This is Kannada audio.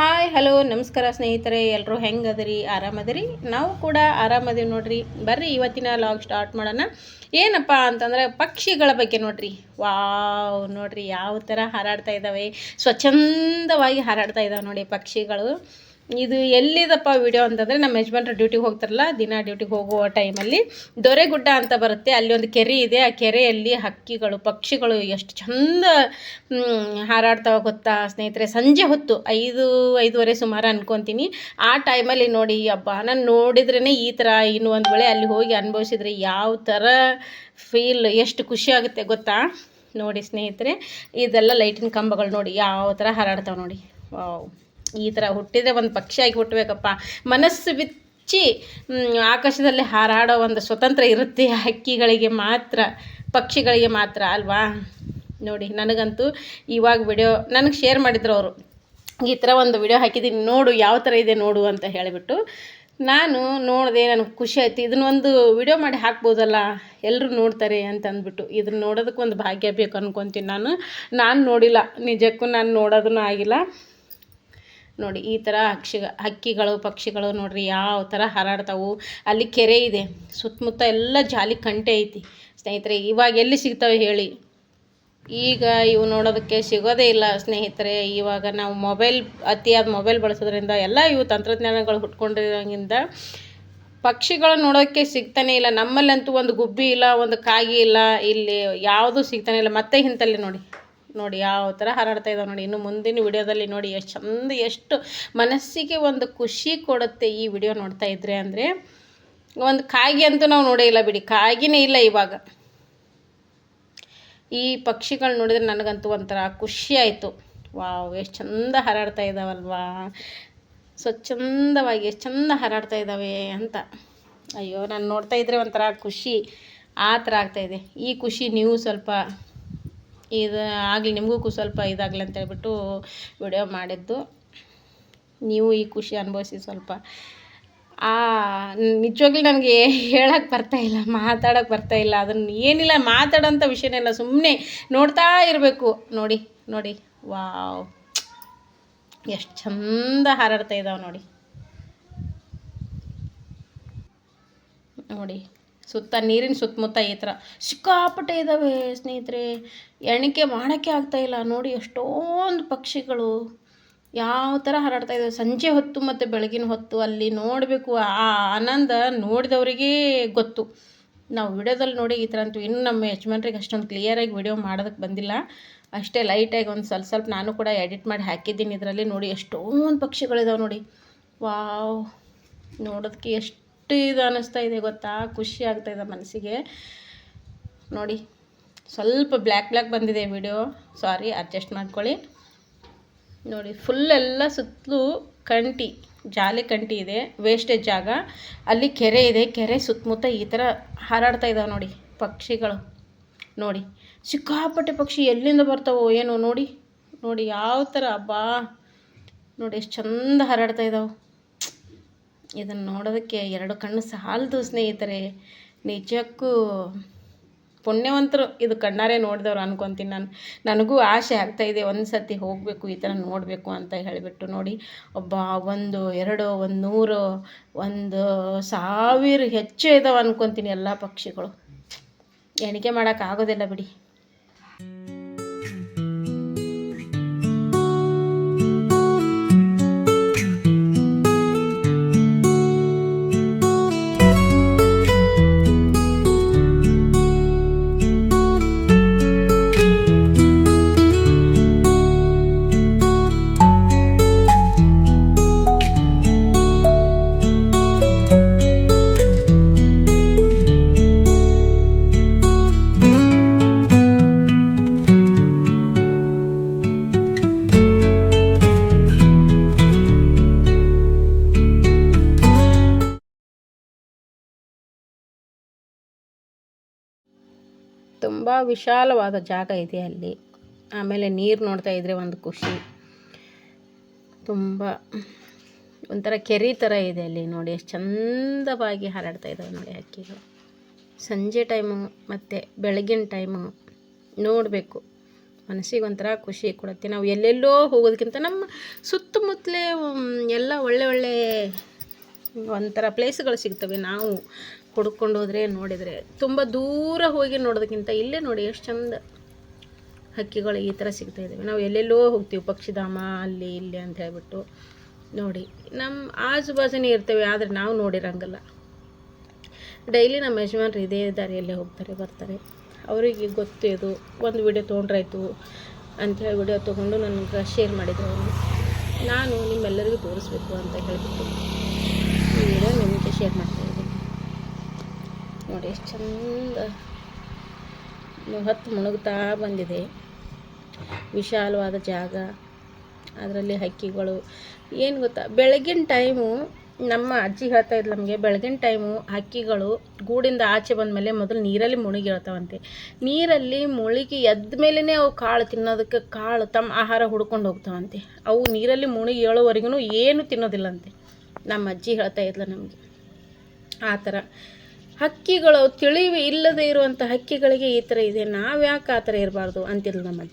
ಹಾಯ್, ಹಲೋ, ನಮಸ್ಕಾರ ಸ್ನೇಹಿತರೆ ಎಲ್ಲರೂ ಹೆಂಗದರಿ? ಆರಾಮದಿರಿ? ನಾವು ಕೂಡ ಆರಾಮದೀವಿ ನೋಡ್ರಿ. ಬರ್ರಿ, ಇವತ್ತಿನ ಲಾಗ್ ಸ್ಟಾರ್ಟ್ ಮಾಡೋಣ. ಏನಪ್ಪ ಅಂತಂದ್ರೆ, ಪಕ್ಷಿಗಳ ಬಗ್ಗೆ ನೋಡ್ರಿ. ವಾವ್, ನೋಡ್ರಿ, ಯಾವ ಥರ ಹಾರಾಡ್ತಾ ಇದ್ದಾವೆ. ಸ್ವಚ್ಛಂದವಾಗಿ ಹಾರಾಡ್ತಾ ಇದ್ದಾವೆ ನೋಡಿ ಪಕ್ಷಿಗಳು. ಇದು ಎಲ್ಲಿದಪ್ಪ ವಿಡಿಯೋ ಅಂತಂದರೆ ನಮ್ಮ ಯಜಮಾನ್ರು ಡ್ಯೂಟಿಗೆ ಹೋಗ್ತಾರಲ್ಲ, ದಿನ ಡ್ಯೂಟಿಗೆ ಹೋಗುವ ಟೈಮಲ್ಲಿ ದೊರೆಗುಡ್ಡ ಅಂತ ಬರುತ್ತೆ. ಅಲ್ಲಿ ಒಂದು ಕೆರೆ ಇದೆ. ಆ ಕೆರೆಯಲ್ಲಿ ಹಕ್ಕಿಗಳು, ಪಕ್ಷಿಗಳು ಎಷ್ಟು ಚಂದ ಹಾರಾಡ್ತಾವೆ ಗೊತ್ತಾ ಸ್ನೇಹಿತರೆ? ಸಂಜೆ ಹೊತ್ತು, ಐದು, ಐದುವರೆ ಸುಮಾರು ಅನ್ಕೊಂತೀನಿ. ಆ ಟೈಮಲ್ಲಿ ನೋಡಿ, ಅಬ್ಬಾ, ನಾನು ನೋಡಿದ್ರೇ ಈ ಥರ ಇನ್ನು ಒಂದು ವೇಳೆ ಅಲ್ಲಿ ಹೋಗಿ ಅನುಭವಿಸಿದ್ರೆ ಯಾವ ಥರ ಫೀಲ್ ಎಷ್ಟು ಖುಷಿ ಆಗುತ್ತೆ ಗೊತ್ತಾ? ನೋಡಿ ಸ್ನೇಹಿತರೆ, ಇದೆಲ್ಲ ಲೈಟಿನ ಕಂಬಗಳು ನೋಡಿ, ಯಾವ ಥರ ಹಾರಾಡ್ತಾವೆ ನೋಡಿ. ವಾವ್ ಈ ಥರ ಹುಟ್ಟಿದರೆ ಒಂದು ಪಕ್ಷಿಯಾಗಿ ಹುಟ್ಟಬೇಕಪ್ಪ ಮನಸ್ಸು ಬಿಚ್ಚಿ ಆಕಾಶದಲ್ಲಿ ಹಾರಾಡೋ ಒಂದು ಸ್ವತಂತ್ರ ಇರುತ್ತೆ. ಹಕ್ಕಿಗಳಿಗೆ ಮಾತ್ರ, ಪಕ್ಷಿಗಳಿಗೆ ಮಾತ್ರ ಅಲ್ವಾ? ನೋಡಿ, ನನಗಂತೂ ಇವಾಗ ವಿಡಿಯೋ ನನಗೆ ಶೇರ್ ಮಾಡಿದ್ರು ಅವರು. ಈ ಥರ ಒಂದು ವಿಡಿಯೋ ಹಾಕಿದ್ದೀನಿ ನೋಡು ಯಾವ ಥರ ಇದೆ ನೋಡು ಅಂತ ಹೇಳಿಬಿಟ್ಟು ನಾನು ನೋಡಿದೆ, ನನಗೆ ಖುಷಿ ಆಯ್ತು. ಇದನ್ನೊಂದು ವಿಡಿಯೋ ಮಾಡಿ ಹಾಕ್ಬೋದಲ್ಲ? ಎಲ್ಲರೂ ನೋಡ್ತಾರೆ ಅಂತ ಅಂದ್ಬಿಟ್ಟು. ಇದನ್ನ ನೋಡೋದಕ್ಕೆ ಒಂದು ಭಾಗ್ಯ ಬೇಕು ಅನ್ಕೊತೀನಿ ನಾನು. ನಾನು ನೋಡಿಲ್ಲ. ನಿಜಕ್ಕೂ ನಾನು ನೋಡೋದೂ ಆಗಿಲ್ಲ. ನೋಡಿ, ಈ ಥರ ಹಕ್ಷಿ ಹಕ್ಕಿಗಳು, ಪಕ್ಷಿಗಳು ನೋಡ್ರಿ ಯಾವ ಥರ ಹಾರಾಡ್ತಾವು. ಅಲ್ಲಿ ಕೆರೆ ಇದೆ, ಸುತ್ತಮುತ್ತ ಎಲ್ಲ ಜಾಲಿ ಕಂಟೆ ಐತಿ. ಸ್ನೇಹಿತರೆ, ಇವಾಗ ಎಲ್ಲಿ ಸಿಗ್ತವೆ ಹೇಳಿ. ಈಗ ಇವು ನೋಡೋದಕ್ಕೆ ಸಿಗೋದೇ ಇಲ್ಲ ಸ್ನೇಹಿತರೆ. ಇವಾಗ ನಾವು ಮೊಬೈಲ್, ಅತಿಯಾದ ಮೊಬೈಲ್ ಬಳಸೋದ್ರಿಂದ ಎಲ್ಲ ಇವು ತಂತ್ರಜ್ಞಾನಗಳು ಹುಟ್ಕೊಂಡಿರೋದ್ರಿಂದ ಪಕ್ಷಿಗಳು ನೋಡೋಕ್ಕೆ ಸಿಗ್ತಾನೆ ಇಲ್ಲ. ನಮ್ಮಲ್ಲಂತೂ ಒಂದು ಗುಬ್ಬಿ ಇಲ್ಲ, ಒಂದು ಕಾಗಿ ಇಲ್ಲ, ಇಲ್ಲಿ ಯಾವುದೂ ಸಿಗ್ತಾನೆ ಇಲ್ಲ. ಮತ್ತೆ ಇಂಥಲ್ಲಿ ನೋಡಿ. ನೋಡಿ ಯಾವ ಥರ ಹಾರಾಡ್ತಾ ಇದ್ದಾವೆ ನೋಡಿ. ಇನ್ನು ಮುಂದಿನ ವಿಡಿಯೋದಲ್ಲಿ ನೋಡಿ ಎಷ್ಟು ಚಂದ, ಎಷ್ಟು ಮನಸ್ಸಿಗೆ ಒಂದು ಖುಷಿ ಕೊಡುತ್ತೆ ಈ ವಿಡಿಯೋ ನೋಡ್ತಾ ಇದ್ರೆ ಅಂದರೆ, ಒಂದು ಕಾಗಿ ಅಂತೂ ನಾವು ನೋಡೇ ಇಲ್ಲ ಬಿಡಿ. ಕಾಗಿನೇ ಇಲ್ಲ ಇವಾಗ. ಈ ಪಕ್ಷಿಗಳು ನೋಡಿದ್ರೆ ನನಗಂತೂ ಒಂಥರ ಖುಷಿ ಆಯಿತು. ವಾವ್, ಎಷ್ಟು ಚಂದ ಹಾರಾಡ್ತಾ ಇದ್ದಾವಲ್ವಾ. ಸ್ವಚ್ಛಂದವಾಗಿ ಎಷ್ಟು ಚಂದ ಹಾರಾಡ್ತಾ ಇದ್ದಾವೆ ಅಂತ. ಅಯ್ಯೋ, ನಾನು ನೋಡ್ತಾ ಇದ್ರೆ ಒಂಥರ ಖುಷಿ, ಆ ಥರ ಆಗ್ತಾಯಿದೆ ಈ ಖುಷಿ ನೀವು ಸ್ವಲ್ಪ ಇದು ಆಗಲಿ, ನಿಮಗೂ ಸ್ವಲ್ಪ ಇದಾಗಲಿ ಅಂತ ಹೇಳ್ಬಿಟ್ಟು ವಿಡಿಯೋ ಮಾಡಿದ್ದು. ನೀವು ಈ ಖುಷಿ ಅನುಭವಿಸಿ ಸ್ವಲ್ಪ. ಆ, ನಿಜವಾಗ್ಲೂ ನನಗೆ ಇಲ್ಲ ಮಾತಾಡೋಕ್ಕೆ ಬರ್ತಾ ಇಲ್ಲ. ಅದನ್ನು ಏನಿಲ್ಲ, ಮಾತಾಡೋಂಥ ವಿಷಯನೇ ಇಲ್ಲ. ಸುಮ್ಮನೆ ನೋಡ್ತಾ ಇರಬೇಕು. ನೋಡಿ ನೋಡಿ. ವಾವ್. ಎಷ್ಟು ಚಂದ ಹಾರಾಡ್ತಾ ಇದ್ದಾವೆ ನೋಡಿ. ನೋಡಿ. ಸುತ್ತ ನೀರಿನ ಸುತ್ತಮುತ್ತ ಈ ಥರ. ಸಿಕ್ಕಾಪಟ್ಟೆ ಇದ್ದಾವೆ ಸ್ನೇಹಿತರೆ. ಎಣಿಕೆ ಮಾಡೋಕ್ಕೆ ಇಲ್ಲ. ನೋಡಿ ಎಷ್ಟೊಂದು ಪಕ್ಷಿಗಳು ಯಾವ ಥರ ಹರಡ್ತಾ ಇದ್ದಾವೆ ಸಂಜೆ ಹೊತ್ತು ಮತ್ತು ಬೆಳಗಿನ ಹೊತ್ತು ಅಲ್ಲಿ ನೋಡಬೇಕು. ಆ ಆನಂದ ನೋಡಿದವರಿಗೇ ಗೊತ್ತು. ನಾವು ವಿಡಿಯೋದಲ್ಲಿ ನೋಡಿ ಈ ಥರ ಅಂತೂ ಇನ್ನು ನಮ್ಮ ಯಜಮಾನ್ರಿಗೆ ಅಷ್ಟೊಂದು ಕ್ಲಿಯರಾಗಿ ವಿಡಿಯೋ ಮಾಡೋದಕ್ಕೆ ಬಂದಿಲ್ಲ. ಅಷ್ಟೇ ಲೈಟಾಗಿ ಒಂದು ಸ್ವಲ್ಪ ಸ್ವಲ್ಪ ನಾನು ಕೂಡ ಎಡಿಟ್ ಮಾಡಿ ಹಾಕಿದ್ದೀನಿ ಇದರಲ್ಲಿ. ನೋಡಿ ಎಷ್ಟೊಂದು ಪಕ್ಷಿಗಳಿದಾವೆ ನೋಡಿ. ವಾವ್. ನೋಡೋದಕ್ಕೆ ಎಷ್ಟು ಇದು ಅನ್ನಿಸ್ತಾ ಇದೆ ಗೊತ್ತಾ? ಖುಷಿ ಆಗ್ತಾ ಇದೆ ಮನಸ್ಸಿಗೆ. ನೋಡಿ, ಸ್ವಲ್ಪ ಬ್ಲ್ಯಾಕ್ ಬ್ಲ್ಯಾಕ್ ಬಂದಿದೆ ವಿಡಿಯೋ. ಸಾರಿ, ಅಡ್ಜಸ್ಟ್ ಮಾಡ್ಕೊಳ್ಳಿ. ನೋಡಿ ಫುಲ್ ಎಲ್ಲ ಸುತ್ತಲೂ ಕಂಟಿ, ಜಾಲಿ ಕಂಟಿ ಇದೆ ವೇಸ್ಟೇಜ್ ಜಾಗ. ಅಲ್ಲಿ ಕೆರೆ ಇದೆ, ಕೆರೆ ಸುತ್ತಮುತ್ತ ಈ ಥರ ಹಾರಾಡ್ತಾ ಇದ್ದಾವೆ ನೋಡಿ ಪಕ್ಷಿಗಳು. ನೋಡಿ, ಸಿಕ್ಕಾಪಟ್ಟೆ ಪಕ್ಷಿ ಎಲ್ಲಿಂದ ಬರ್ತಾವೋ ಏನೋ ನೋಡಿ. ನೋಡಿ, ಯಾವ ಥರ ಅಬ್ಬಾ. ನೋಡಿ, ಎಷ್ಟು ಚಂದ ಹಾರಾಡ್ತಾ ಇದ್ದಾವೆ ಇದನ್ನು ನೋಡೋದಕ್ಕೆ ಎರಡು ಕಣ್ಣು ಸಾಲದು ಸ್ನೇಹಿತರೆ. ನಿಜಕ್ಕೂ ಪುಣ್ಯವಂತರು ಇದು ಕಣ್ಣಾರೆ ನೋಡಿದವ್ರು ಅನ್ಕೊತೀನಿ ನಾನು. ನನಗೂ ಆಸೆ ಆಗ್ತಾ ಇದೆ ಒಂದು ಸತಿ ಹೋಗಬೇಕು, ಈ ಥರ ನೋಡಬೇಕು ಅಂತ ಹೇಳಿಬಿಟ್ಟು ನೋಡಿ. ಒಬ್ಬ ಒಂದು, ಎರಡು, ಒಂದು, ನೂರು, ಒಂದು ಸಾವಿರ ಹೆಚ್ಚು ಇದಾವೆ ಅನ್ಕೊತೀನಿ ಎಲ್ಲ ಪಕ್ಷಿಗಳು. ಎಣಿಕೆ ಮಾಡೋಕ್ಕಾಗೋದಿಲ್ಲ ಬಿಡಿ. ತುಂಬ ವಿಶಾಲವಾದ ಜಾಗ ಇದೆ ಅಲ್ಲಿ. ಆಮೇಲೆ ನೀರು ನೋಡ್ತಾ ಇದ್ದರೆ ಒಂದು ಖುಷಿ. ತುಂಬ ಒಂಥರ ಕೆರೆ ಥರ ಇದೆ ಅಲ್ಲಿ ನೋಡಿ, ಎಷ್ಟು ಚಂದವಾಗಿ ಹಾರಾಡ್ತಾ ಇದ್ದಾವೆ ನೋಡಿ ಹಕ್ಕಿಗಳು ಸಂಜೆ ಟೈಮು ಮತ್ತು ಬೆಳಗಿನ ಟೈಮು ನೋಡಬೇಕು. ಮನಸ್ಸಿಗೆ ಒಂಥರ ಖುಷಿ ಕೊಡುತ್ತೆ. ನಾವು ಎಲ್ಲೆಲ್ಲೋ ಹೋಗೋದಕ್ಕಿಂತ ನಮ್ಮ ಸುತ್ತಮುತ್ತಲೇ ಎಲ್ಲ ಒಳ್ಳೆ ಒಳ್ಳೆ ಒಂಥರ ಪ್ಲೇಸ್ಗಳು ಸಿಗ್ತವೆ. ನಾವು ಹುಡ್ಕೊಂಡು ಹೋದರೆ ನೋಡಿದರೆ ತುಂಬ ದೂರ ಹೋಗಿ ನೋಡೋದಕ್ಕಿಂತ ಇಲ್ಲೇ ನೋಡಿ ಎಷ್ಟು ಚಂದ ಹಕ್ಕಿಗಳು ಈ ಥರ ಸಿಗ್ತಾ ಇದ್ದಾವೆ ನಾವು ಎಲ್ಲೆಲ್ಲೋ ಹೋಗ್ತೀವಿ, ಪಕ್ಷಿಧಾಮ ಅಲ್ಲಿ ಇಲ್ಲಿ ಅಂತ ಹೇಳ್ಬಿಟ್ಟು ನೋಡಿ. ನಮ್ಮ ಆಜು ಬಾಜುನೇ ಇರ್ತೇವೆ, ಆದರೆ ನಾವು ನೋಡಿರಂಗಲ್ಲ. ಡೈಲಿ ನಮ್ಮ ಯಜಮಾನ್ರು ಇದೇ ದಾರಿಯಲ್ಲೇ ಹೋಗ್ತಾರೆ, ಬರ್ತಾರೆ. ಅವರಿಗೆ ಗೊತ್ತು ಇದು, ಒಂದು ವಿಡಿಯೋ ತೊಗೊಂಡ್ರಾಯ್ತು ಅಂಥೇಳಿ ವಿಡಿಯೋ ತೊಗೊಂಡು ನನಗೆ ಶೇರ್ ಮಾಡಿದ್ರು ಅವರು. ನಾನು ನಿಮ್ಮೆಲ್ಲರಿಗೂ ತೋರಿಸ್ಬೇಕು ಅಂತ ಹೇಳಿಬಿಟ್ಟು ಈ ವಿಡಿಯೋ ನಿಮಗೆ ಶೇರ್ ಮಾಡ್ತಾ ಇದ್ದೀನಿ ನೋಡಿ, ಎಷ್ಟು ಚಂದ ಹೊತ್ತು ಮುಳುಗ್ತಾ ಬಂದಿದೆ. ವಿಶಾಲವಾದ ಜಾಗ, ಅದರಲ್ಲಿ ಹಕ್ಕಿಗಳು. ಏನು ಗೊತ್ತಾ, ಬೆಳಗಿನ ಟೈಮು ನಮ್ಮ ಅಜ್ಜಿ ಹೇಳ್ತಾ ಇದ್ಲು ನಮಗೆ, ಬೆಳಗಿನ ಟೈಮು ಹಕ್ಕಿಗಳು ಗೂಡಿಂದ ಆಚೆ ಬಂದ ಮೇಲೆ ಮೊದಲು ನೀರಲ್ಲಿ ಮುಳುಗಿ ಹೇಳ್ತಾವಂತೆ ನೀರಲ್ಲಿ ಮುಳುಗಿ ಎದ್ದ ಮೇಲೇ ಅವು ಕಾಳು ತಿನ್ನೋದಕ್ಕೆ ಕಾಳು ತಮ್ಮ ಆಹಾರ ಹುಡ್ಕೊಂಡು ಹೋಗ್ತಾವಂತೆ. ಅವು ನೀರಲ್ಲಿ ಮುಳುಗಿ ಹೇಳೋವರೆಗೂ ಏನು ತಿನ್ನೋದಿಲ್ಲಂತೆ. ನಮ್ಮ ಅಜ್ಜಿ ಹೇಳ್ತಾ ಇದ್ಲು ನಮಗೆ. ಆ ಥರ. ಹಕ್ಕಿಗಳು ತಿಳಿವಿ, ಇಲ್ಲದೆ ಇರುವಂಥ ಹಕ್ಕಿಗಳಿಗೆ ಈ ಥರ ಇದೆ. ನಾವು ಯಾಕೆ ಆ ಥರ ಇರಬಾರ್ದು ಅಂತಿಲ್ಲ ನಮ್ಮ ಅಜ್ಜಿ